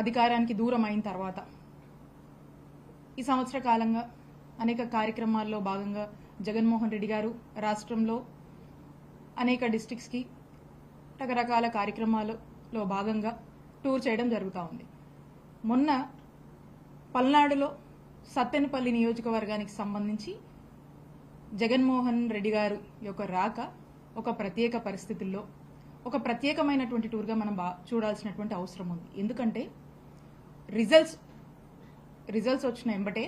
అధికారానికి దూరం అయిన తర్వాత ఈ సంవత్సర కాలంగా అనేక కార్యక్రమాల్లో భాగంగా జగన్మోహన్ రెడ్డి గారు రాష్ట్రంలో అనేక డిస్టిక్స్కి రకరకాల కార్యక్రమాలలో భాగంగా టూర్ చేయడం జరుగుతూ ఉంది. మొన్న పల్నాడులో సత్తెనపల్లి నియోజకవర్గానికి సంబంధించి జగన్మోహన్ రెడ్డి గారు యొక్క రాక ఒక ప్రత్యేక పరిస్థితుల్లో ఒక ప్రత్యేకమైనటువంటి టూర్గా మనం బా చూడాల్సినటువంటి అవసరం ఉంది. ఎందుకంటే రిజల్ట్స్ రిజల్ట్స్ వచ్చిన ఎంబటే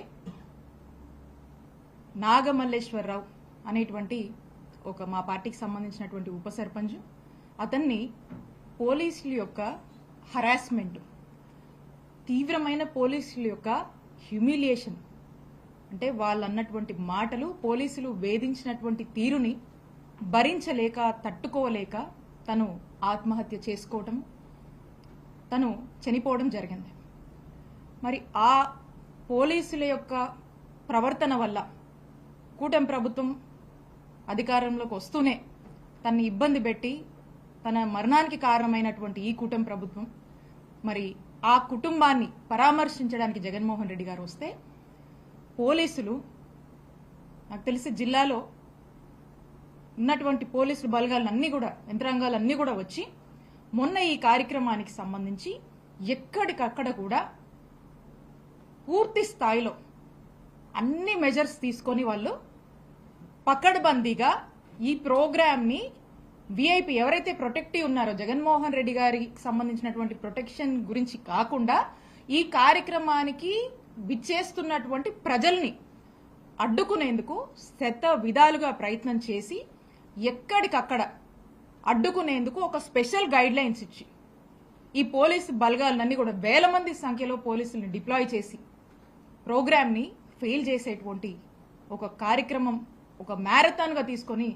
నాగమల్లేశ్వరరావు అనేటువంటి ఒక మా పార్టీకి సంబంధించినటువంటి ఉప సర్పంచ్ అతన్ని పోలీసుల యొక్క హరాస్మెంట్ తీవ్రమైన పోలీసుల యొక్క హ్యూమిలియేషన్ అంటే వాళ్ళు అన్నటువంటి మాటలు పోలీసులు వేధించినటువంటి తీరుని భరించలేక తట్టుకోలేక తను ఆత్మహత్య చేసుకోవటం తను చనిపోవడం జరిగింది. మరి ఆ పోలీసుల యొక్క ప్రవర్తన వల్ల కూటమి ప్రభుత్వం అధికారంలోకి వస్తూనే తన్ని ఇబ్బంది పెట్టి తన మరణానికి కారణమైనటువంటి ఈ కూటమి ప్రభుత్వం మరి ఆ కుటుంబాన్ని పరామర్శించడానికి జగన్మోహన్ రెడ్డి గారు వస్తే పోలీసులు నాకు తెలిసి జిల్లాలో ఉన్నటువంటి పోలీసులు బలగాలన్నీ కూడా యంత్రాంగాలన్నీ కూడా వచ్చి మొన్న ఈ కార్యక్రమానికి సంబంధించి ఎక్కడికక్కడ కూడా పూర్తి స్థాయిలో అన్ని మెజర్స్ తీసుకొని వాళ్ళు పకడ్బందీగా ఈ ప్రోగ్రామ్ని విఐపి ఎవరైతే ప్రొటెక్టివ్ ఉన్నారో జగన్మోహన్ రెడ్డి గారికి సంబంధించినటువంటి ప్రొటెక్షన్ గురించి కాకుండా ఈ కార్యక్రమానికి విచ్చేస్తున్నటువంటి ప్రజల్ని అడ్డుకునేందుకు శత విధాలుగా ప్రయత్నం చేసి ఎక్కడికక్కడ అడ్డుకునేందుకు ఒక స్పెషల్ గైడ్ లైన్స్ ఇచ్చి ఈ పోలీసు బలగాలన్నీ కూడా వేల మంది సంఖ్యలో పోలీసుల్ని డిప్లాయ్ చేసి ప్రోగ్రామ్ని ఫెయిల్ చేసేటువంటి ఒక కార్యక్రమం ఒక మ్యారథాన్గా తీసుకొని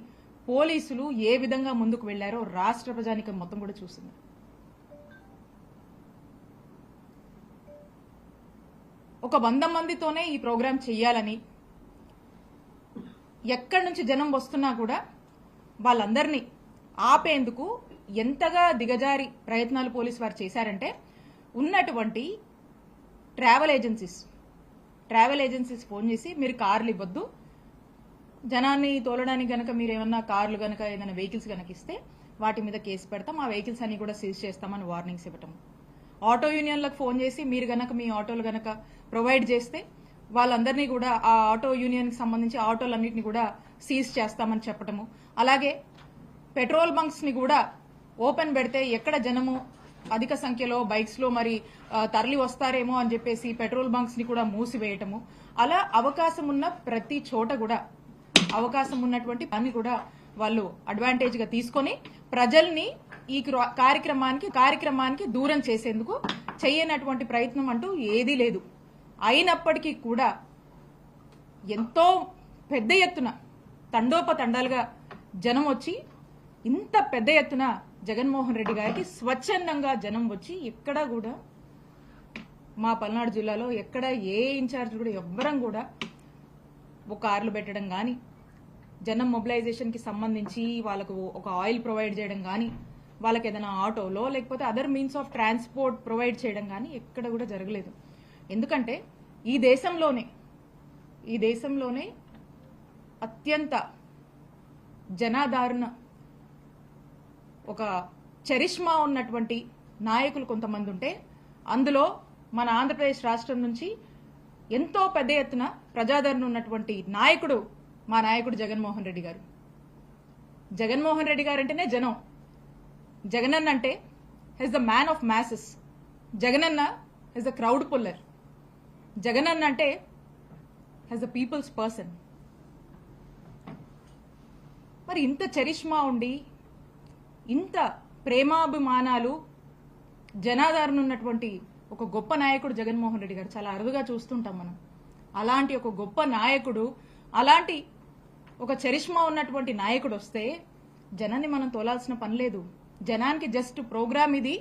పోలీసులు ఏ విధంగా ముందుకు వెళ్ళారో రాష్ట్ర ప్రజానికం మొత్తం కూడా చూసింది. ఒక వంద మందితోనే ఈ ప్రోగ్రాం చెయ్యాలని ఎక్కడి నుంచి జనం వస్తున్నా కూడా వాళ్ళందరినీ ఆపేందుకు ఎంతగా దిగజారి ప్రయత్నాలు పోలీసు వారు చేశారంటే ఉన్నటువంటి travel agencies travel agencies phone చేసి మీరు కార్లు ఇవ్వద్దు. జనాన్ని తోలడానికి గనక మీరు ఏమన్నా కార్లు గనక ఏదైనా వెహికల్స్ గనక ఇస్తే వాటి మీద కేసు పెడతాం. ఆ వెహికల్స్ అన్ని కూడా సీజ్ చేస్తామని వార్నింగ్స్ ఇవ్వటం. ఆటో యూనియన్లకు ఫోన్ చేసి మీరు గనక మీ ఆటోలు గనక ప్రొవైడ్ చేస్తే వాళ్ళందరినీ కూడా ఆ ఆటో యూనియన్కి సంబంధించి ఆటోలన్నింటినీ కూడా సీజ్ చేస్తామని చెప్పటము. అలాగే పెట్రోల్ బంక్స్ని కూడా ఓపెన్ పెడితే ఎక్కడ జనము అధిక సంఖ్యలో బైక్స్లో మరి తరలి వస్తారేమో అని చెప్పేసి పెట్రోల్ బంక్స్ని కూడా మూసివేయటము. అలా అవకాశం ఉన్న ప్రతి చోట కూడా అవకాశం ఉన్నటువంటి పని కూడా వాళ్ళు అడ్వాంటేజ్గా తీసుకొని ప్రజల్ని ఈ కార్యక్రమానికి కార్యక్రమానికి దూరం చేసేందుకు చేయనటువంటి ప్రయత్నం అంటూ ఏదీ లేదు. అయినప్పటికీ కూడా ఎంతో పెద్ద ఎత్తున తండోపతండాలుగా జనం వచ్చి ఇంత పెద్ద ఎత్తున జగన్మోహన్ రెడ్డి గారికి స్వచ్ఛందంగా జనం వచ్చి ఎక్కడా కూడా మా పల్నాడు జిల్లాలో ఎక్కడ ఏ ఇన్ఛార్జ్ కూడా ఎవ్వరం కూడా ఒక కార్లు పెట్టడం కానీ జనం మొబిలైజేషన్కి సంబంధించి వాళ్ళకు ఒక ఆయిల్ ప్రొవైడ్ చేయడం కానీ వాళ్ళకి ఏదైనా ఆటోలో లేకపోతే other means of transport provide చేయడం కానీ ఎక్కడ కూడా జరగలేదు. ఎందుకంటే ఈ దేశంలోనే ఈ దేశంలోనే అత్యంత జనాధారణ ఒక చరిష్మా ఉన్నటువంటి నాయకులు కొంతమంది ఉంటే అందులో మన ఆంధ్రప్రదేశ్ రాష్ట్రం నుంచి ఎంతో పెద్ద ఎత్తున ప్రజాదరణ ఉన్నటువంటి నాయకుడు మా నాయకుడు జగన్మోహన్ రెడ్డి గారు. జగన్మోహన్ రెడ్డి గారు అంటేనే జనం. జగనన్న అంటే he's the man of masses Jagananna he's the crowd puller. Jagananna అంటే హెస్ ద పీపుల్స్ పర్సన్. మరి ఇంత చరిష్మా ఉండి ఇంత ప్రేమాభిమానాలు జనాదరణ ఉన్నటువంటి ఒక గొప్ప నాయకుడు జగన్మోహన్ రెడ్డి గారు. చాలా అరుదుగా చూస్తుంటాం మనం. అలాంటి ఒక గొప్ప నాయకుడు అలాంటి ఒక చరిష్మా ఉన్నటువంటి నాయకుడు వస్తే జనాన్ని మనం తోలాల్సిన పని లేదు. జనానికి జస్ట్ ప్రోగ్రామ్ ఇది.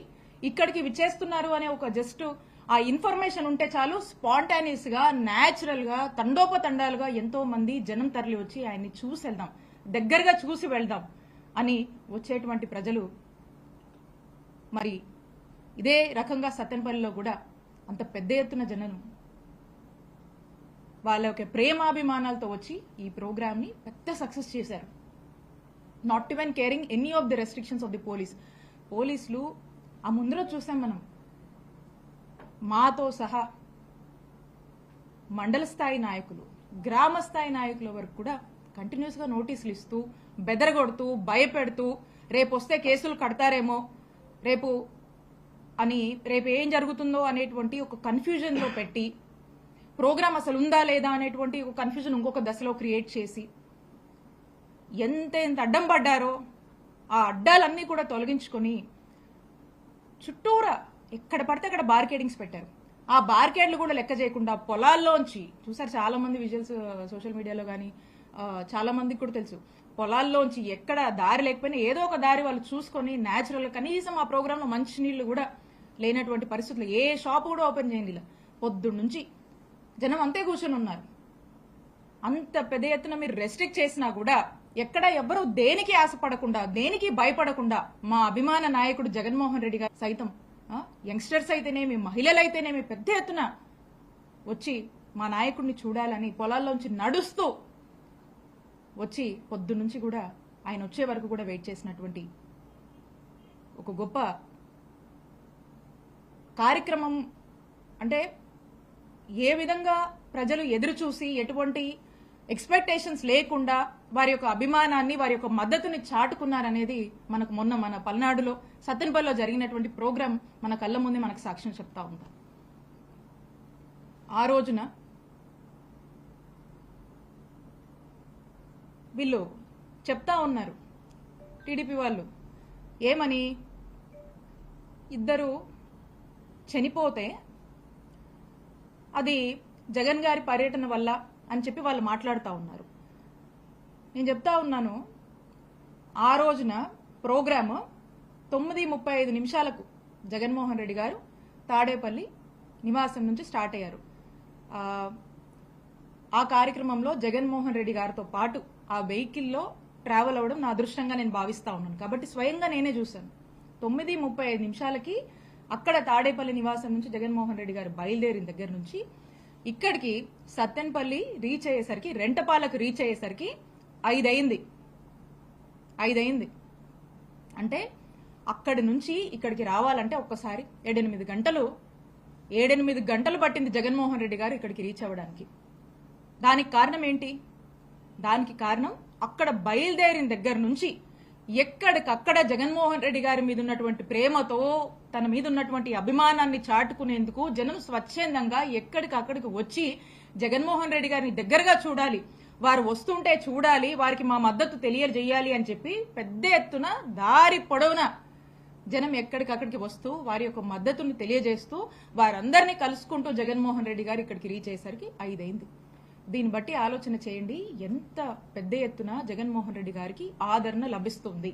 ఇక్కడికి విచ్చేస్తున్నారు అనే ఒక జస్ట్ ఆ ఇన్ఫర్మేషన్ ఉంటే చాలు స్పాంటానియస్గా న్యాచురల్గా తండోపతండాలుగా ఎంతో మంది జనం తరలి వచ్చి ఆయన్ని చూసి వెళ్దాం. దగ్గరగా చూసి వెళ్దాం అని వచ్చేటువంటి ప్రజలు మరి ఇదే రకంగా సత్యనపల్లిలో కూడా అంత పెద్ద ఎత్తున జనం వాళ్ళ యొక్క ప్రేమాభిమానాలతో వచ్చి ఈ ప్రోగ్రామ్ని పెద్ద సక్సెస్ చేశారు. Not even caring any of the restrictions of the police పోలీసులు ఆ ముందర చూసాం మనం. మాతో సహా మండల స్థాయి నాయకులు గ్రామ స్థాయి నాయకుల వరకు కూడా కంటిన్యూస్గా నోటీసులు ఇస్తూ బెదరగొడుతూ భయపెడుతూ రేపు వస్తే కేసులు కడతారేమో రేపు అని రేపు ఏం జరుగుతుందో అనేటువంటి ఒక కన్ఫ్యూజన్లో పెట్టి ప్రోగ్రామ్ అసలు ఉందా లేదా అనేటువంటి ఒక కన్ఫ్యూజన్ ఇంకొక దశలో క్రియేట్ చేసి ఎంత ఎంత అడ్డం పడ్డారో ఆ అడ్డాలన్నీ కూడా తొలగించుకొని చుట్టూరా ఎక్కడ పడితే అక్కడ బార్కేడింగ్స్ పెట్టారు. ఆ బార్కేడ్లు కూడా లెక్క చేయకుండా పొలాల్లోంచి చూసారు చాలా మంది విజువల్స్ సోషల్ మీడియాలో కానీ చాలా మందికి కూడా తెలుసు. పొలాల్లోంచి ఎక్కడ దారి లేకపోయినా ఏదో ఒక దారి వాళ్ళు చూసుకొని న్యాచురల్ కనీసం ఆ ప్రోగ్రాంలో మంచి నీళ్ళు కూడా లేనటువంటి పరిస్థితులు ఏ షాప్ కూడా ఓపెన్ చేయండి ఇలా పొద్దున్న నుంచి జనం అంతే కూర్చొని ఉన్నారు. అంత పెద్ద ఎత్తున మీరు రెస్ట్రిక్ట్ చేసినా కూడా ఎక్కడ ఎవ్వరూ దేనికి ఆశపడకుండా దేనికి భయపడకుండా మా అభిమాన నాయకుడు జగన్మోహన్ రెడ్డి గారు సైతం యంగ్స్టర్స్ అయితేనేమి మహిళలు అయితేనేమి పెద్ద ఎత్తున వచ్చి మా నాయకుడిని చూడాలని పొలాల్లోంచి నడుస్తూ వచ్చి పొద్దు నుంచి కూడా ఆయన వచ్చే వరకు కూడా వెయిట్ చేసినటువంటి ఒక గొప్ప కార్యక్రమం. అంటే ఏ విధంగా ప్రజలు ఎదురు చూసి ఎటువంటి ఎక్స్పెక్టేషన్స్ లేకుండా వారి యొక్క అభిమానాన్ని వారి యొక్క మద్దతుని చాటుకున్నారనేది మనకు మొన్న మన పల్నాడులో సత్తెనపల్లిలో జరిగినటువంటి ప్రోగ్రాం మన కళ్ళ ముందే మనకు సాక్ష్యం చెప్తా ఉంది. ఆ రోజున వీళ్ళు చెప్తా ఉన్నారు టీడీపీ వాళ్ళు ఏమని? ఇద్దరు చనిపోతే అది జగన్ గారి పర్యటన వల్ల అని చెప్పి వాళ్ళు మాట్లాడుతూ ఉన్నారు. నేను చెప్తా ఉన్నాను. ఆ రోజున ప్రోగ్రాము తొమ్మిది ముప్పై ఐదు నిమిషాలకు జగన్మోహన్ రెడ్డి గారు తాడేపల్లి నివాసం నుంచి స్టార్ట్ అయ్యారు. ఆ, కార్యక్రమంలో జగన్మోహన్ రెడ్డి గారితో పాటు ఆ వెహికల్లో ట్రావెల్ అవ్వడం నా అదృష్టంగా నేను భావిస్తా ఉన్నాను. కాబట్టి స్వయంగా నేనే చూశాను. తొమ్మిది ముప్పై ఐదు నిమిషాలకి అక్కడ తాడేపల్లి నివాసం నుంచి జగన్మోహన్ రెడ్డి గారు బయలుదేరిన దగ్గర నుంచి ఇక్కడికి సత్తెనపల్లి రీచ్ అయ్యేసరికి రెంటపాలకు రీచ్ అయ్యేసరికి ఐదయింది. ఐదయింది. అంటే అక్కడి నుంచి ఇక్కడికి రావాలంటే ఒక్కసారి ఏడెనిమిది గంటలు ఏడెనిమిది గంటలు పట్టింది జగన్మోహన్ రెడ్డి గారు ఇక్కడికి రీచ్ అవ్వడానికి. దానికి కారణం ఏంటి? దానికి కారణం అక్కడ బయలుదేరిన దగ్గర నుంచి ఎక్కడికక్కడ జగన్మోహన్ రెడ్డి గారి మీద ఉన్నటువంటి ప్రేమతో తన మీద ఉన్నటువంటి అభిమానాన్ని చాటుకునేందుకు జనం స్వచ్ఛందంగా ఎక్కడికక్కడికి వచ్చి జగన్మోహన్ రెడ్డి గారిని దగ్గరగా చూడాలి. వారు వస్తుంటే చూడాలి వారికి మా మద్దతు తెలియజేయాలి అని చెప్పి పెద్ద ఎత్తున దారి పొడవున జనం ఎక్కడికక్కడికి వస్తూ వారి యొక్క మద్దతును తెలియజేస్తూ వారందరినీ కలుసుకుంటూ జగన్మోహన్ రెడ్డి గారు ఇక్కడికి రీచ్ అయ్యేసరికి ఐదైంది. దీన్ని బట్టి ఆలోచన చేయండి ఎంత పెద్ద ఎత్తున జగన్మోహన్ రెడ్డి గారికి ఆదరణ లభిస్తుంది.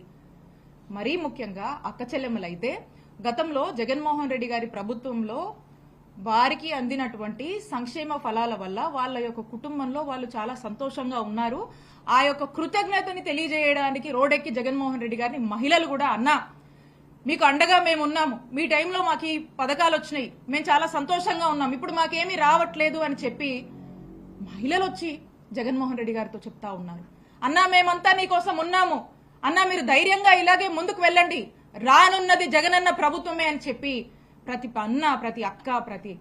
మరీ ముఖ్యంగా అక్కచెల్లెమ్మలైతే గతంలో జగన్మోహన్ రెడ్డి గారి ప్రభుత్వంలో వారికి అందినటువంటి సంక్షేమ ఫలాల వల్ల వాళ్ళ యొక్క కుటుంబంలో వాళ్ళు చాలా సంతోషంగా ఉన్నారు. ఆ యొక్క కృతజ్ఞతని తెలియజేయడానికి రోడెక్కి జగన్మోహన్ రెడ్డి గారిని మహిళలు కూడా అన్నా మీకు అండగా మేము ఉన్నాము. మీ టైంలో మాకు ఈ పథకాలు వచ్చినాయి. మేము చాలా సంతోషంగా ఉన్నాం. ఇప్పుడు మాకేమీ రావట్లేదు అని చెప్పి మహిళలు వచ్చి జగన్మోహన్ రెడ్డి గారితో చెప్తా ఉన్నారు. అన్నా మేమంతా నీకోసం ఉన్నాము. అన్నా మీరు ధైర్యంగా ఇలాగే ముందుకు వెళ్ళండి. రానున్నది జగనన్న ప్రభుత్వమే అని చెప్పి ప్రతి అన్న ప్రతి అక్క ప్రతి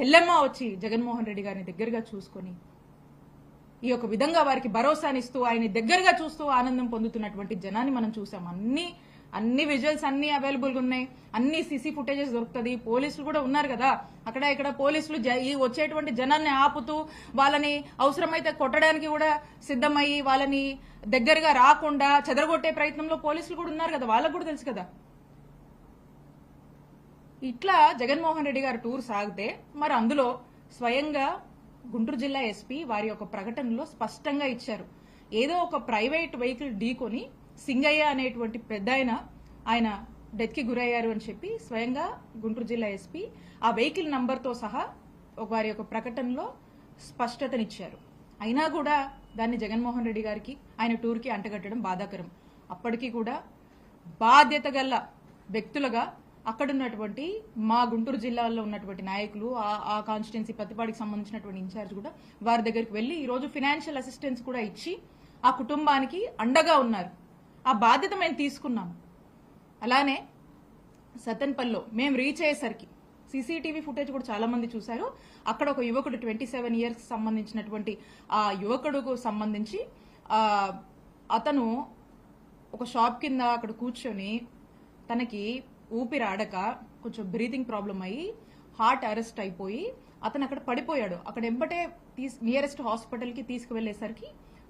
చెల్లెమ్మ వచ్చి జగన్మోహన్ రెడ్డి గారిని దగ్గరగా చూసుకొని ఈ యొక్క విధంగా వారికి భరోసానిస్తూ ఆయన దగ్గరగా చూస్తూ ఆనందం పొందుతున్నటువంటి జనాన్ని మనం చూసాం. అన్ని అన్ని విజువల్స్ అన్ని అవైలబుల్గా ఉన్నాయి. అన్ని సీసీ ఫుటేజెస్ దొరుకుతుంది. పోలీసులు కూడా ఉన్నారు కదా. అక్కడ ఇక్కడ పోలీసులు జ- ఈ వచ్చేటువంటి జనాన్ని ఆపుతూ వాళ్ళని అవసరమైతే కొట్టడానికి కూడా సిద్ధమయ్యి వాళ్ళని దగ్గరగా రాకుండా చెదరగొట్టే ప్రయత్నంలో పోలీసులు కూడా ఉన్నారు కదా. వాళ్ళకు కూడా తెలుసు కదా. ఇట్లా జగన్మోహన్ రెడ్డి గారు టూర్ సాగితే మరి అందులో స్వయంగా గుంటూరు జిల్లా ఎస్పీ వారి యొక్క ప్రకటనలో స్పష్టంగా ఇచ్చారు. ఏదో ఒక ప్రైవేట్ వెహికల్ ఢీకొని సింగయ్య అనేటువంటి పెద్ద ఆయన ఆయన డెత్కి గురయ్యారు అని చెప్పి స్వయంగా గుంటూరు జిల్లా ఎస్పీ ఆ వెహికల్ నంబర్తో సహా వారి యొక్క ప్రకటనలో స్పష్టతనిచ్చారు. అయినా కూడా దాన్ని జగన్మోహన్ రెడ్డి గారికి ఆయన టూర్కి అంటగట్టడం బాధాకరం. అప్పటికీ కూడా బాధ్యత గల అక్కడ అక్కడున్నటువంటి మా గుంటూరు జిల్లాలో ఉన్నటువంటి నాయకులు ఆ- కాన్స్టిట్యున్సీ పత్తిపాడికి సంబంధించినటువంటి ఇన్ఛార్జ్ కూడా వారి దగ్గరికి వెళ్ళి ఈ రోజు ఫినాన్షియల్ అసిస్టెన్స్ కూడా ఇచ్చి ఆ కుటుంబానికి అండగా ఉన్నారు. ఆ బాధ్యత మేము తీసుకున్నాం. అలానే సతన్పల్లో మేము రీచ్ అయ్యేసరికి సీసీటీవీ ఫుటేజ్ కూడా చాలా మంది చూశారు. అక్కడ ఒక యువకుడు ట్వంటీ సెవెన్ ఇయర్స్ సంబంధించినటువంటి ఆ యువకుడుకు సంబంధించి అతను ఒక షాప్ కింద అక్కడ కూర్చొని తనకి ఊపిరి ఆడక కొంచెం బ్రీతింగ్ ప్రాబ్లం అయ్యి హార్ట్ అరెస్ట్ అయిపోయి అతను అక్కడ పడిపోయాడు. అక్కడ ఎంబటే తీస్ నియరెస్ట్ హాస్పిటల్కి తీసుకువెళ్ళేసరికి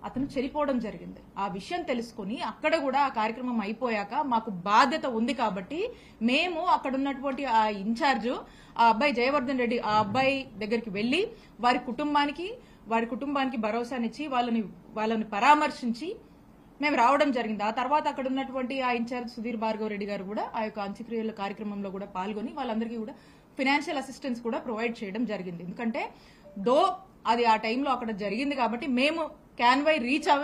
అతను చనిపోవడం జరిగింది. ఆ విషయం తెలుసుకుని అక్కడ కూడా ఆ కార్యక్రమం అయిపోయాక మాకు బాధ్యత ఉంది కాబట్టి మేము అక్కడ ఉన్నటువంటి ఆ ఇన్ఛార్జ్ ఆ అబ్బాయి జయవర్ధన్ రెడ్డి ఆ అబ్బాయి దగ్గరికి వెళ్ళి వారి కుటుంబానికి వారి కుటుంబానికి భరోసానిచ్చి వాళ్ళని వాళ్ళని పరామర్శించి మేము రావడం జరిగింది. ఆ తర్వాత అక్కడ ఉన్నటువంటి ఆ ఇన్ఛార్జ్ సుధీర్ భార్గవ్ రెడ్డి గారు కూడా ఆ యొక్క అంత్యక్రియల కార్యక్రమంలో కూడా పాల్గొని వాళ్ళందరికీ కూడా ఫినాన్షియల్ అసిస్టెన్స్ కూడా ప్రొవైడ్ చేయడం జరిగింది. ఎందుకంటే దో అది ఆ టైంలో అక్కడ జరిగింది కాబట్టి మేము క్యాన్వై రీచ్ అవ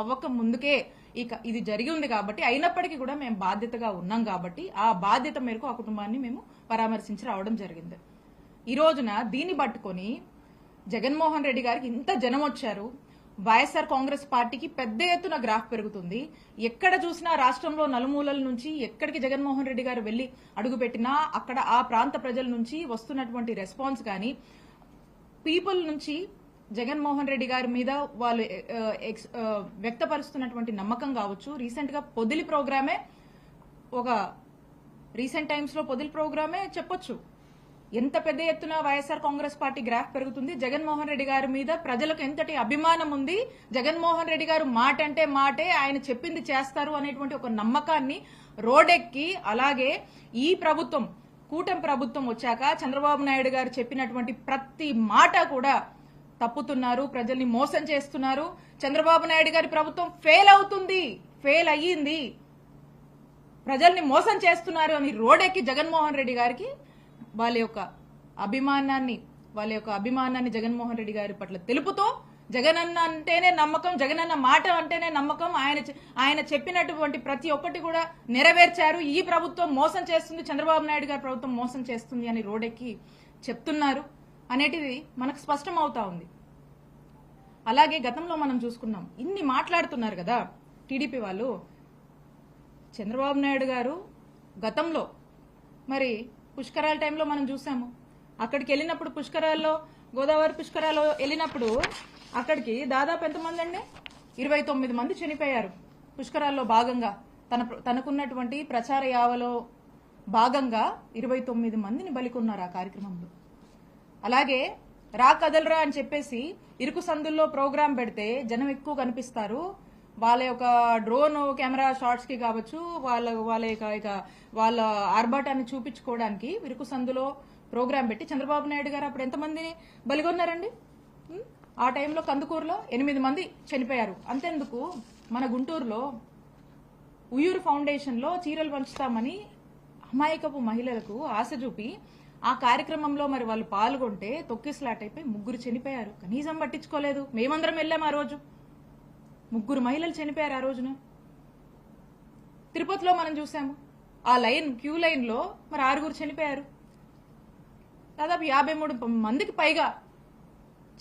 అవ్వక ముందుకే ఇక ఇది జరిగి ఉంది కాబట్టి అయినప్పటికీ కూడా మేము బాధ్యతగా ఉన్నాం కాబట్టి ఆ బాధ్యత మేరకు ఆ కుటుంబాన్ని మేము పరామర్శించి రావడం జరిగింది. ఈ రోజున దీన్ని పట్టుకొని జగన్మోహన్ రెడ్డి గారికి ఇంత జనం వచ్చారు. వైఎస్ఆర్ కాంగ్రెస్ పార్టీకి పెద్ద ఎత్తున గ్రాఫ్ పెరుగుతుంది. ఎక్కడ చూసినా రాష్ట్రంలో నలుమూలల నుంచి ఎక్కడికి జగన్మోహన్ రెడ్డి గారు వెళ్ళి అడుగుపెట్టినా అక్కడ ఆ ప్రాంత ప్రజల నుంచి వస్తున్నటువంటి రెస్పాన్స్ కానీ పీపుల్ నుంచి జగన్మోహన్ రెడ్డి గారి మీద వాళ్ళు ఎక్స్- వ్యక్తపరుస్తున్నటువంటి నమ్మకం కావచ్చు. రీసెంట్గా పొదిలి ప్రోగ్రామే ఒక రీసెంట్ టైమ్స్లో పొదిలి ప్రోగ్రామే చెప్పొచ్చు. ఎంత పెద్ద ఎత్తున వైఎస్ఆర్ కాంగ్రెస్ పార్టీ గ్రాఫ్ పెరుగుతుంది. జగన్మోహన్ రెడ్డి గారి మీద ప్రజలకు ఎంతటి అభిమానం ఉంది? జగన్మోహన్ రెడ్డి గారు మాట అంటే మాటే ఆయన చెప్పింది చేస్తారు అనేటువంటి ఒక నమ్మకాన్ని రోడెక్కి. అలాగే ఈ ప్రభుత్వం కూటమి ప్రభుత్వం వచ్చాక చంద్రబాబు నాయుడు గారు చెప్పినటువంటి ప్రతి మాట కూడా తప్పుతున్నారు ప్రజల్ని మోసం చేస్తున్నారు. చంద్రబాబు నాయుడు గారి ప్రభుత్వం ఫెయిల్ అవుతుంది ఫెయిల్ అయ్యింది. ప్రజల్ని మోసం చేస్తున్నారు అని రోడెక్కి జగన్మోహన్ రెడ్డి గారికి వాళ్ళ యొక్క అభిమానాన్ని వాళ్ళ యొక్క అభిమానాన్ని జగన్మోహన్ రెడ్డి గారి పట్ల తెలుపుతూ జగనన్న అంటేనే నమ్మకం జగనన్న మాట అంటేనే నమ్మకం. ఆయన ఆయన చెప్పినటువంటి ప్రతి ఒక్కటి కూడా నెరవేర్చారు. ఈ ప్రభుత్వం మోసం చేస్తుంది చంద్రబాబు నాయుడు గారి ప్రభుత్వం మోసం చేస్తుంది అని రోడెక్కి చెప్తున్నారు అనేటిది మనకు స్పష్టం అవుతా ఉంది. అలాగే గతంలో మనం చూసుకున్నాం ఇన్ని మాట్లాడుతున్నారు కదా టీడీపీ వాళ్ళు. చంద్రబాబు నాయుడు గారు గతంలో మరి పుష్కరాల టైంలో మనం చూసాము. అక్కడికి వెళ్ళినప్పుడు పుష్కరాల్లో గోదావరి పుష్కరాల్లో వెళ్ళినప్పుడు అక్కడికి దాదాపు ఎంతమంది అండి ఇరవై తొమ్మిది మంది చనిపోయారు. పుష్కరాల్లో భాగంగా తన తనకున్నటువంటి ప్రచార యావలో భాగంగా ఇరవై తొమ్మిది మందిని బలికొన్నారు ఆ కార్యక్రమంలో. అలాగే రా కదలరా అని చెప్పేసి ఇరుకు సందుల్లో ప్రోగ్రాం పెడితే జనం ఎక్కువ కనిపిస్తారు. వాళ్ళ యొక్క డ్రోన్ కెమెరా షాట్స్కి కావచ్చు వాళ్ళ వాళ్ళ యొక్క ఇక వాళ్ళ ఆర్భాటాన్ని చూపించుకోవడానికి విరుకు సందులో ప్రోగ్రాం పెట్టి చంద్రబాబు నాయుడు గారు అప్పుడు ఎంతమందిని బలిగొన్నారండి? ఆ టైంలో కందుకూరులో ఎనిమిది మంది చనిపోయారు. అంతెందుకు మన గుంటూరులో ఉయ్యూరు ఫౌండేషన్లో చీరలు పంచుతామని అమాయకపు మహిళలకు ఆశ చూపి ఆ కార్యక్రమంలో మరి వాళ్ళు పాల్గొంటే తొక్కిసలాట్ అయిపోయి ముగ్గురు చనిపోయారు. కనీసం పట్టించుకోలేదు. మేమందరం వెళ్ళాం ఆ రోజు. ముగ్గురు మహిళలు చనిపోయారు ఆ రోజున. తిరుపతిలో మనం చూసాము ఆ లైన్ క్యూ లైన్లో మరి ఆరుగురు చనిపోయారు. దాదాపు యాభై మూడు మందికి పైగా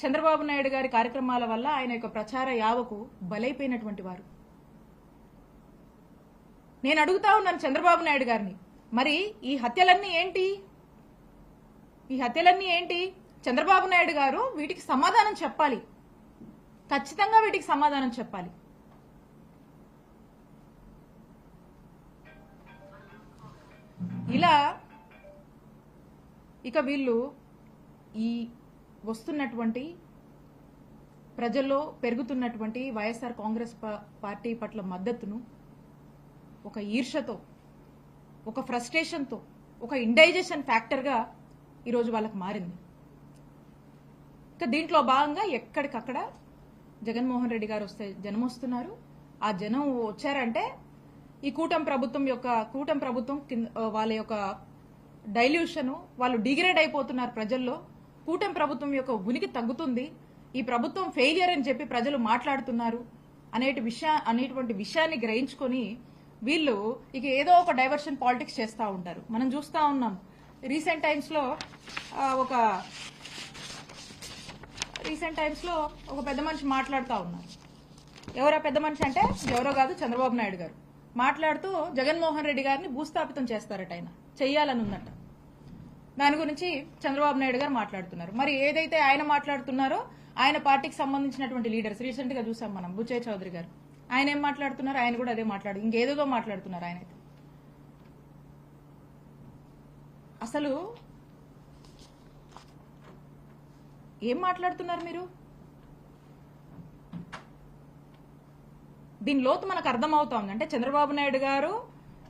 చంద్రబాబు నాయుడు గారి కార్యక్రమాల వల్ల ఆయన యొక్క ప్రచార యావకు బలైపోయినటువంటి వారు. నేను అడుగుతా ఉన్నాను చంద్రబాబు నాయుడు గారిని మరి ఈ హత్యలన్నీ ఏంటి? ఈ హత్యలన్నీ ఏంటి? చంద్రబాబు నాయుడు గారు వీటికి సమాధానం చెప్పాలి. ఖచ్చితంగా వీటికి సమాధానం చెప్పాలి. ఇలా ఇక వీళ్ళు ఈ వస్తున్నటువంటి ప్రజల్లో పెరుగుతున్నటువంటి వైఎస్ఆర్ కాంగ్రెస్ పార్టీ పట్ల మద్దతును ఒక ఈర్షతో ఒక ఫ్రస్ట్రేషన్తో ఒక ఇండైజెషన్ ఫ్యాక్టర్గా ఈరోజు వాళ్ళకి మారింది. ఇంకా దీంట్లో భాగంగా ఎక్కడికక్కడ జగన్మోహన్ రెడ్డి గారు వస్తే జనం వస్తున్నారు. ఆ జనం వచ్చారంటే ఈ కూటమి ప్రభుత్వం యొక్క కూటమి ప్రభుత్వం కింద వాళ్ళ యొక్క డైల్యూషన్ వాళ్ళు డిగ్రేడ్ అయిపోతున్నారు ప్రజల్లో. కూటమి ప్రభుత్వం యొక్క ఉనికి తగ్గుతుంది. ఈ ప్రభుత్వం ఫెయిలియర్ అని చెప్పి ప్రజలు మాట్లాడుతున్నారు. అనేటి విషయా అనేటువంటి విషయాన్ని గ్రహించుకొని వీళ్ళు ఇక ఏదో ఒక డైవర్షన్ పాలిటిక్స్ చేస్తూ ఉంటారు. మనం చూస్తూ ఉన్నాం. రీసెంట్ టైమ్స్లో ఒక రీసెంట్ టైమ్స్లో ఒక పెద్ద మనిషి మాట్లాడుతూ ఉన్నారు. ఎవరో పెద్ద మనిషి అంటే ఎవరో కాదు చంద్రబాబు నాయుడు గారు. మాట్లాడుతూ జగన్మోహన్ రెడ్డి గారిని భూస్థాపితం చేస్తారట ఆయన. చెయ్యాలని ఉందట. దాని గురించి చంద్రబాబు నాయుడు గారు మాట్లాడుతున్నారు. మరి ఏదైతే ఆయన మాట్లాడుతున్నారో ఆయన పార్టీకి సంబంధించినటువంటి లీడర్స్ రీసెంట్గా చూసాం మనం బుచ్చయ్య చౌదరి గారు. ఆయన ఏం మాట్లాడుతున్నారు? ఆయన కూడా అదే మాట్లాడు ఇంకేదేదో మాట్లాడుతున్నారు ఆయన అయితే అసలు ఏం మాట్లాడుతున్నారు మీరు? దీని లోతు మనకు అర్థమవుతోంది అంటే చంద్రబాబు నాయుడు గారు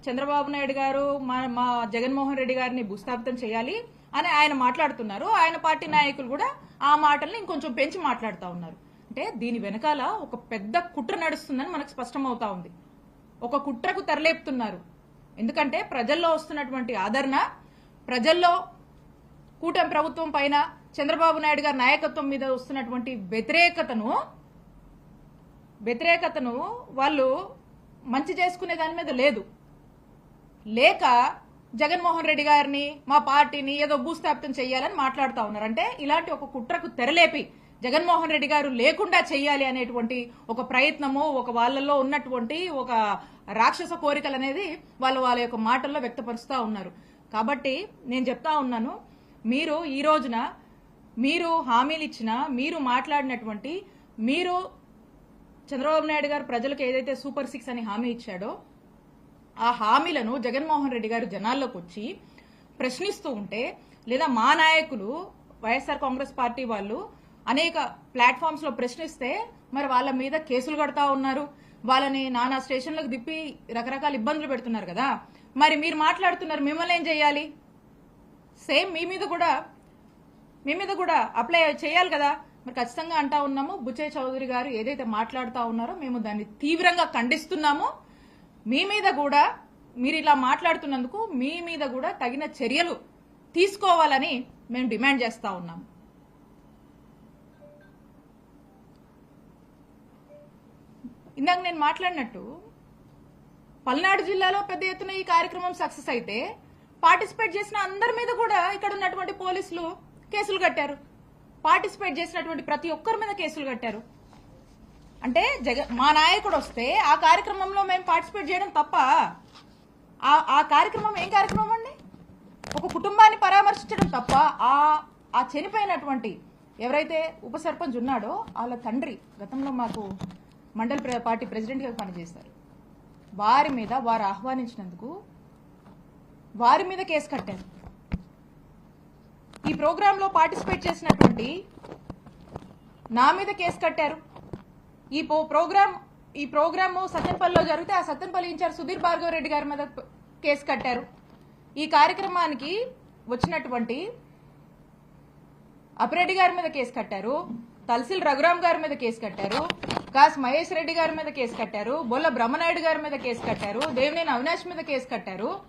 చంద్రబాబు నాయుడు గారు మా మా జగన్మోహన్ రెడ్డి గారిని భూస్థాపితం చేయాలి అని ఆయన మాట్లాడుతున్నారు. ఆయన పార్టీ నాయకులు కూడా ఆ మాటల్ని ఇంకొంచెం పెంచి మాట్లాడుతూ ఉన్నారు. అంటే దీని వెనకాల ఒక పెద్ద కుట్ర నడుస్తుందని మనకు స్పష్టమవుతా ఉంది. ఒక కుట్రకు తెరలేపుతున్నారు. ఎందుకంటే ప్రజల్లో వస్తున్నటువంటి ఆదరణ ప్రజల్లో కూటమి ప్రభుత్వం పైన చంద్రబాబు నాయుడు గారి నాయకత్వం మీద వస్తున్నటువంటి వ్యతిరేకతను వ్యతిరేకతను వాళ్ళు మంచి చేసుకునే దాని మీద లేదు. లేక జగన్మోహన్ రెడ్డి గారిని మా పార్టీని ఏదో భూస్థాపితం చేయాలని మాట్లాడుతూ ఉన్నారు. అంటే ఇలాంటి ఒక కుట్రకు తెరలేపి జగన్మోహన్ రెడ్డి గారు లేకుండా చేయాలి అనేటువంటి ఒక ప్రయత్నము ఒక వాళ్ళల్లో ఉన్నటువంటి ఒక రాక్షస కోరికలు అనేది వాళ్ళు వాళ్ళ యొక్క మాటల్లో వ్యక్తపరుస్తూ ఉన్నారు. కాబట్టి నేను చెప్తా ఉన్నాను మీరు ఈ రోజున మీరు హామీలు ఇచ్చిన మీరు మాట్లాడినటువంటి మీరు చంద్రబాబు నాయుడు గారు ప్రజలకు ఏదైతే సూపర్ సిక్స్ అని హామీ ఇచ్చాడో ఆ హామీలను జగన్మోహన్ రెడ్డి గారు జనాల్లోకి వచ్చి ప్రశ్నిస్తూ ఉంటే లేదా మా నాయకులు వైఎస్ఆర్ కాంగ్రెస్ పార్టీ వాళ్ళు అనేక ప్లాట్ఫామ్స్లో ప్రశ్నిస్తే మరి వాళ్ళ మీద కేసులు కడతా ఉన్నారు. వాళ్ళని నానా స్టేషన్లకు దిప్పి రకరకాల ఇబ్బందులు పెడుతున్నారు కదా. మరి మీరు మాట్లాడుతున్నారు మిమ్మల్ని ఏం చేయాలి? సేమ్ మీ మీద కూడా మీ మీద కూడా అప్లై చేయాలి కదా. మరి ఖచ్చితంగా అంటా ఉన్నాము. బుచ్చయ్య చౌదరి గారు ఏదైతే మాట్లాడుతూ ఉన్నారో మేము దాన్ని తీవ్రంగా ఖండిస్తున్నాము. మీ మీద కూడా మీరు ఇలా మాట్లాడుతున్నందుకు మీ మీద కూడా తగిన చర్యలు తీసుకోవాలని మేము డిమాండ్ చేస్తా ఉన్నాము ఇందాక నేను మాట్లాడినట్టు పల్నాడు జిల్లాలో పెద్ద ఎత్తున ఈ కార్యక్రమం సక్సెస్ అయితే పార్టిసిపేట్ చేసిన అందరి మీద కూడా ఇక్కడ ఉన్నటువంటి పోలీసులు కేసులు కట్టారు. పార్టిసిపేట్ చేసినటువంటి ప్రతి ఒక్కరి మీద కేసులు కట్టారు. అంటే జగ మా నాయకుడు వస్తే ఆ కార్యక్రమంలో మేము పార్టిసిపేట్ చేయడం తప్ప ఆ ఆ కార్యక్రమం ఏం కార్యక్రమం అండి? ఒక కుటుంబాన్ని పరామర్శించడం తప్ప ఆ ఆ చనిపోయినటువంటి ఎవరైతే ఉప సర్పంచ్ ఉన్నాడో వాళ్ళ తండ్రి గతంలో మాకు మండలి ప్ర- పార్టీ ప్రెసిడెంట్గా పనిచేశారు. వారి మీద వారు ఆహ్వానించినందుకు వారి మీద కేసు కట్టారు. ఈ ప్రోగ్రాంలో పార్టిసిపేట్ చేసినటువంటి నా మీద కేసు కట్టారు. ఈ పో- ప్రోగ్రామ్ ఈ ప్రోగ్రాము సత్తెనపల్లిలో జరిగితే ఆ సత్తెనపల్లి ఇన్ఛార్జ్ సుధీర్ భార్గవ్ రెడ్డి గారి మీద కేసు కట్టారు. ఈ కార్యక్రమానికి వచ్చినటువంటి అపిరెడ్డి గారి మీద కేసు కట్టారు. తలసిల్ రఘురామ్ గారి మీద కేసు కట్టారు. కాస్ మహేష్ రెడ్డి గారి మీద కేసు కట్టారు. బొల్ల బ్రహ్మనాయుడు గారి మీద కేసు కట్టారు. దేవినేని అవినాష్ మీద కేసు కట్టారు.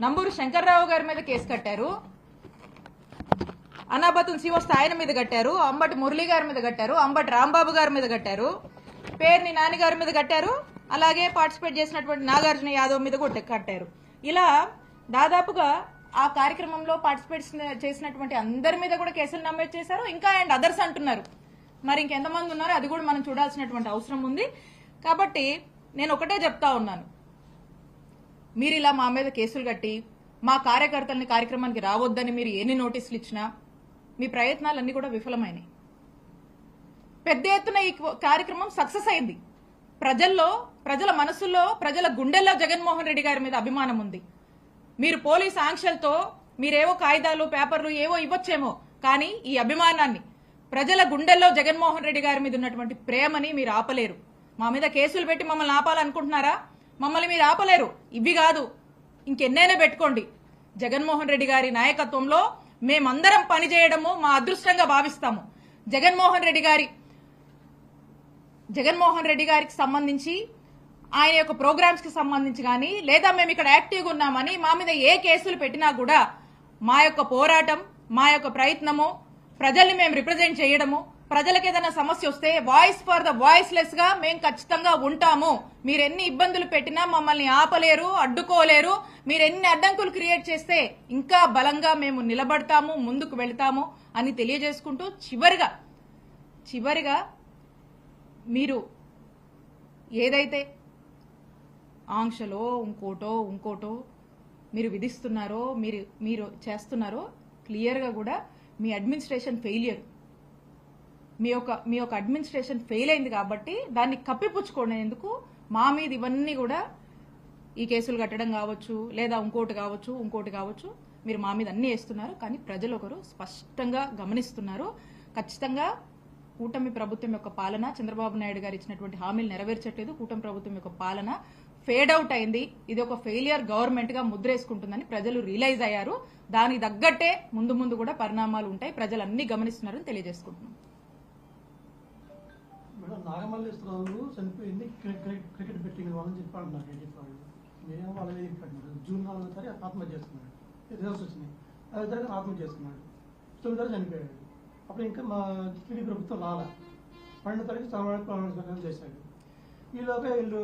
నంబూరు శంకర్రావు గారి మీద కేసు కట్టారు. అనాబతున్ శివస్థ ఆయన మీద కట్టారు అంబటి మురళి గారి మీద కట్టారు అంబటి రాంబాబు గారి మీద కట్టారు. పేరుని నాని గారి మీద కట్టారు అలాగే పార్టిసిపేట్ చేసినటువంటి నాగార్జున యాదవ్ మీద కూడా కట్టారు. ఇలా దాదాపుగా ఆ కార్యక్రమంలో పార్టిసిపేట్ చేసినటువంటి అందరి మీద కూడా కేసులు నమోదు చేశారు ఇంకా అండ్ అదర్స్ అంటున్నారు. మరి ఇంకెంతమంది ఉన్నారో అది కూడా మనం చూడాల్సినటువంటి అవసరం ఉంది. కాబట్టి నేను ఒకటే చెప్తా ఉన్నాను. మీరు ఇలా మా మీద కేసులు కట్టి మా కార్యకర్తలని కార్యక్రమానికి రావద్దని మీరు ఎన్ని నోటీసులు ఇచ్చినా మీ ప్రయత్నాలన్నీ కూడా విఫలమైనాయి. పెద్ద ఎత్తున ఈ కార్యక్రమం సక్సెస్ అయింది. ప్రజల్లో ప్రజల మనసుల్లో ప్రజల గుండెల్లో జగన్మోహన్ రెడ్డి గారి మీద అభిమానం ఉంది. మీరు పోలీస్ ఆంక్షలతో మీరేవో కాగితాలు పేపర్లు ఏవో ఇవ్వచ్చేమో కానీ ఈ అభిమానాన్ని ప్రజల గుండెల్లో జగన్మోహన్ రెడ్డి గారి మీద ఉన్నటువంటి ప్రేమని మీరు ఆపలేరు. మా మీద కేసులు పెట్టి మమ్మల్ని ఆపాలనుకుంటున్నారా? మమ్మల్ని మీరు ఆపలేరు. ఇవి కాదు ఇంకెన్నైనా పెట్టుకోండి. జగన్మోహన్ రెడ్డి గారి నాయకత్వంలో మేమందరం పనిచేయడము మా అదృష్టంగా భావిస్తాము. జగన్మోహన్ రెడ్డి గారి జగన్మోహన్ రెడ్డి గారికి సంబంధించి ఆయన యొక్క ప్రోగ్రామ్స్కి సంబంధించి కానీ లేదా మేము ఇక్కడ యాక్టివ్గా ఉన్నామని మా మీద ఏ కేసులు పెట్టినా కూడా మా యొక్క పోరాటం మా యొక్క ప్రయత్నము ప్రజల్ని మేము రిప్రజెంట్ చేయడము ప్రజలకు ఏదైనా సమస్య వస్తే వాయిస్ ఫర్ ద వాయిస్లెస్గా మేము ఖచ్చితంగా ఉంటాము. మీరు ఎన్ని ఇబ్బందులు పెట్టినా మమ్మల్ని ఆపలేరు అడ్డుకోలేరు. మీరు ఎన్ని అడ్డంకులు క్రియేట్ చేస్తే ఇంకా బలంగా మేము నిలబడతాము ముందుకు వెళ్తాము అని తెలియజేసుకుంటూ చివరిగా చివరిగా మీరు ఏదైతే ఆంక్షలో ఇంకోటో ఇంకోటో మీరు విధిస్తున్నారో మీరు మీరు చేస్తున్నారో క్లియర్గా కూడా మీ అడ్మినిస్ట్రేషన్ ఫెయిలియర్. మీ యొక్క మీ యొక్క అడ్మినిస్ట్రేషన్ ఫెయిల్ అయింది కాబట్టి దాన్ని కప్పిపుచ్చుకునేందుకు మా మీద ఇవన్నీ కూడా ఈ కేసులు కట్టడం కావచ్చు లేదా ఇంకోటి కావచ్చు ఇంకోటి కావచ్చు మీరు మా మీద అన్ని వేస్తున్నారు. కానీ ప్రజలు ఒకరు స్పష్టంగా గమనిస్తున్నారు. ఖచ్చితంగా కూటమి ప్రభుత్వం యొక్క పాలన చంద్రబాబు నాయుడు గారు ఇచ్చినటువంటి హామీలు నెరవేర్చట్లేదు. కూటమి ప్రభుత్వం యొక్క పాలన ఫేడ్ అవుట్ అయింది. ఇది ఒక ఫెయిలియర్ గవర్నమెంట్గా ముద్రేసుకుంటుందని ప్రజలు రియలైజ్ అయ్యారు. దానికి తగ్గట్టే ముందు ముందు కూడా పరిణామాలు ఉంటాయి. ప్రజలు అన్ని గమనిస్తున్నారని తెలియజేసుకుంటున్నాం. నాగమల్లేశ్వరరావు చనిపోయింది క్రి- క్రి- క్రికెట్ బెట్టింగ్ వాళ్ళని చెప్పి అంటున్నారు కేటీఎఫ్ వాళ్ళు మేము వాళ్ళ మీద పెట్టినారు జూన్ నాలుగో తారీఖు ఆత్మహత్య చేసుకున్నాడు రిజల్ట్స్ వచ్చినాయి. ఐదో తారీఖు ఆత్మహత్య చేసుకున్నాడు తొమ్మిది తారీఖు చనిపోయాడు. అప్పుడు ఇంకా మా టీడీ ప్రభుత్వం రాల. పన్నెండు తారీఖు సమావేశ చేశాడు. ఈలోగా వీళ్ళు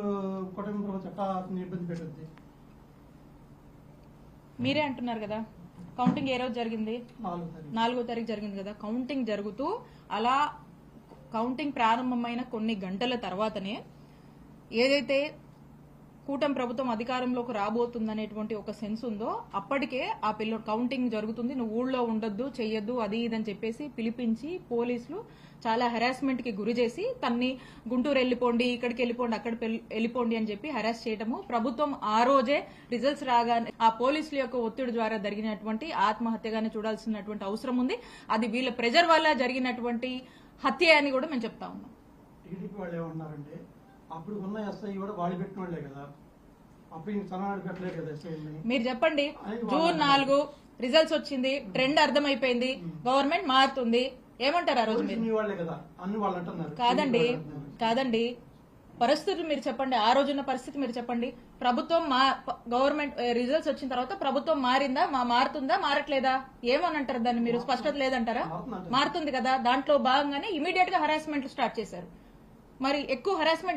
కుటుంబ ప్రభుత్వం ఎట్లా ఇబ్బంది పెట్టద్ది మీరే అంటున్నారు కదా? కౌంటింగ్ ఏ రోజు జరిగింది? నాలుగో తారీఖు జరిగింది కదా? కౌంటింగ్ జరుగుతూ అలా కౌంటింగ్ ప్రారంభమైన కొన్ని గంటల తర్వాతనే ఏదైతే కూటమి ప్రభుత్వం అధికారంలోకి రాబోతుందనేటువంటి ఒక సెన్స్ ఉందో అప్పటికే ఆ పిల్ల కౌంటింగ్ జరుగుతుంది. నువ్వు ఊళ్ళో ఉండొద్దు చెయ్యొద్దు అది ఇది అని చెప్పేసి పిలిపించి పోలీసులు చాలా హెరాస్మెంట్కి గురి చేసి తన్ని గుంటూరు వెళ్ళిపోండి ఇక్కడికి వెళ్ళిపోండి అక్కడ వెళ్ళిపోండి అని చెప్పి హెరాస్ చేయటము ప్రభుత్వం ఆ రోజే రిజల్ట్స్ రాగానే ఆ పోలీసుల యొక్క ఒత్తిడి ద్వారా జరిగినటువంటి ఆత్మహత్యగానే చూడాల్సినటువంటి అవసరం ఉంది. అది వీళ్ళ ప్రెజర్ వల్ల జరిగినటువంటి హత్య అని కూడా మేము చెప్తా ఉన్నాం. టీడీపీ వాళ్ళు ఏమన్నారంటే అప్పుడు ఉన్న ఎస్ఐ కూడా వాళ్ళు పెట్టిన వాళ్ళే కదా. మీరు చెప్పండి. జూన్ నాలుగు రిజల్ట్స్ వచ్చింది ట్రెండ్ అర్థమైపోయింది గవర్నమెంట్ మారుతుంది. ఏమంటారు ఆ రోజు మీరు? మీ వాళ్ళే కదా. అన్ని వాళ్ళు అంటున్నారు. కాదండి. కాదండి. పరిస్థితులు మీరు చెప్పండి ఆ రోజున్న పరిస్థితి మీరు చెప్పండి. ప్రభుత్వం మా గవర్నమెంట్ రిజల్ట్స్ వచ్చిన తర్వాత ప్రభుత్వం మారిందా మా మారుతుందా మారట్లేదా? ఏమని అంటారు దాన్ని మీరు? స్పష్టత లేదంటారా. మారుతుంది కదా. దాంట్లో భాగంగానే ఇమీడియట్గా హరాస్మెంట్ స్టార్ట్ చేశారు. మరి ఎక్కువ హరాస్మెంట్